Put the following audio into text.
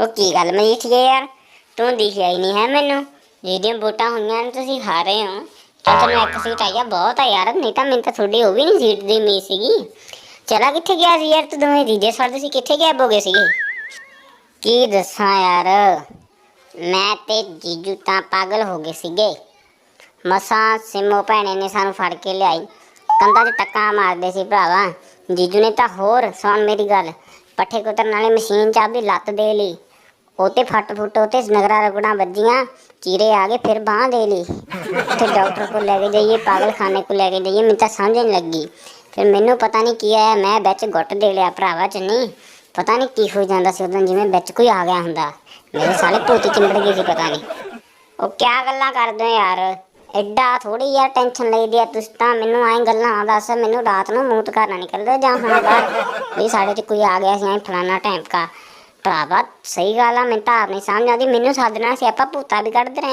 ਉਹ ਕੀ ਗੱਲ ਮਜੀਠੀਏ ਯਾਰ? ਤੂੰ ਦਿਖਿਆ ਹੀ ਨਹੀਂ ਹੈ ਮੈਨੂੰ। ਜਿਹਦੀਆਂ ਵੋਟਾਂ ਹੋਈਆਂ ਨੇ ਤੁਸੀਂ ਹਾਰੇ ਹੋ। ਤਾਂ ਤੈਨੂੰ ਇੱਕ ਸੀਟ ਆਈ ਆ, ਬਹੁਤ ਆ ਯਾਰ। ਨਹੀਂ ਤਾਂ ਮੈਨੂੰ ਤਾਂ ਤੁਹਾਡੀ ਉਹ ਵੀ ਨਹੀਂ ਸੀਟ ਦੀ ਮੀ ਸੀਗੀ। ਚਲਾ ਕਿੱਥੇ ਗਿਆ ਸੀ ਯਾਰ ਤੂੰ ਦੋਵੇਂ ਜੀਜੇ ਸਾਡੇ ਤੁਸੀਂ ਕਿੱਥੇ ਗਾਇਬ ਹੋ ਗਏ ਸੀਗੇ? ਕੀ ਦੱਸਾਂ ਯਾਰ? ਮੈਂ ਤੇ ਜੀਜੂ ਤਾਂ ਪਾਗਲ ਹੋ ਗਏ ਸੀਗੇ। ਮਸਾਂ, ਸਿਮੋ ਭੈਣੇ ਨੇ ਸਾਨੂੰ ਫੜ ਕੇ ਲਿਆਈ। ਕੰਧਾਂ 'ਚ ਟੱਕਾ ਮਾਰਦੇ ਸੀ ਭਰਾਵਾ। ਜੀਜੂ ਨੇ ਤਾਂ ਹੋਰ, ਸੁਣ ਮੇਰੀ ਗੱਲ। ਪੱਠੇ ਕੁਤਰਨ ਵਾਲੇ ਮਸ਼ੀਨ 'ਚ ਆਪਦੀ ਲੱਤ ਦੇ ਲਈ। ਉਹ ਤੇ ਫੱਟ ਫੁੱਟ ਉਹ ਤੇ ਨਗਰਾ ਰਗੜਾਂ ਵੱਜੀਆਂ, ਚੀਰੇ ਆ ਗਏ, ਫਿਰ ਬਾਹ ਦੇ ਲਈ। ਤੇ ਡਾਕਟਰ ਕੋਲ ਲੈ ਕੇ ਜਾਈਏ, ਪਾਗਲਖਾਨੇ ਕੋਲ ਲੈ ਕੇ ਜਾਈਏ, ਮੈਨੂੰ ਤਾਂ ਸਮਝ ਨਹੀਂ ਲੱਗੀ। ਫਿਰ ਮੈਨੂੰ ਪਤਾ ਨਹੀਂ ਕੀ ਆਇਆ, ਮੈਂ ਵਿੱਚ ਗੁੱਟ ਦੇ ਲਿਆ ਭਰਾਵਾ ਚੰਨੀ। ਪਤਾ ਨਹੀਂ ਕੀ ਹੋ ਜਾਂਦਾ ਸੀ ਉਦੋਂ, ਜਿਵੇਂ ਵਿੱਚ ਕੋਈ ਆ ਗਿਆ ਹੁੰਦਾ। ਮੇਰੇ ਸਾਲੇ ਪੋਤੀ ਚਿੰਬੜ ਗਈ ਸੀ, ਪਤਾ ਨਹੀਂ ਉਹ ਕਿਆ ਗੱਲਾਂ ਕਰਦੇ ਹੋ ਯਾਰ? ਐਡਾ ਥੋੜੀ ਯਾਰ ਟੈਨਸ਼ਨ ਲਈਦੀ ਆ, ਤੁਸੀਂ ਤਾਂ ਮੈਨੂੰ ਐਂ ਗੱਲਾਂ ਆ ਦੱਸ, ਮੈਨੂੰ ਰਾਤ ਨੂੰ ਮੂੰਹ ਕਰਨਾ ਨਿਕਲਦਾ ਜਾਂ ਹੁਣ ਬਾਹਰ। ਵੀ ਸਾਡੇ 'ਚ ਕੋਈ ਆ ਗਿਆ ਸੀ, ਐਂ ਫਲਾਣਾ ਟਾਈਮ ਕਾ ਭਰਾਵਾ, ਸਹੀ ਗੱਲ ਆ ਮੈਨੂੰ ਤਾਂ ਆਪ ਨਹੀਂ ਸਮਝ ਆਉਂਦੀ, ਮੈਨੂੰ ਸੱਦਣਾ ਸੀ ਆਪਾਂ ਭੂਤਾ ਵੀ ਕੱਢਦੇ ਰਹੇ ਆ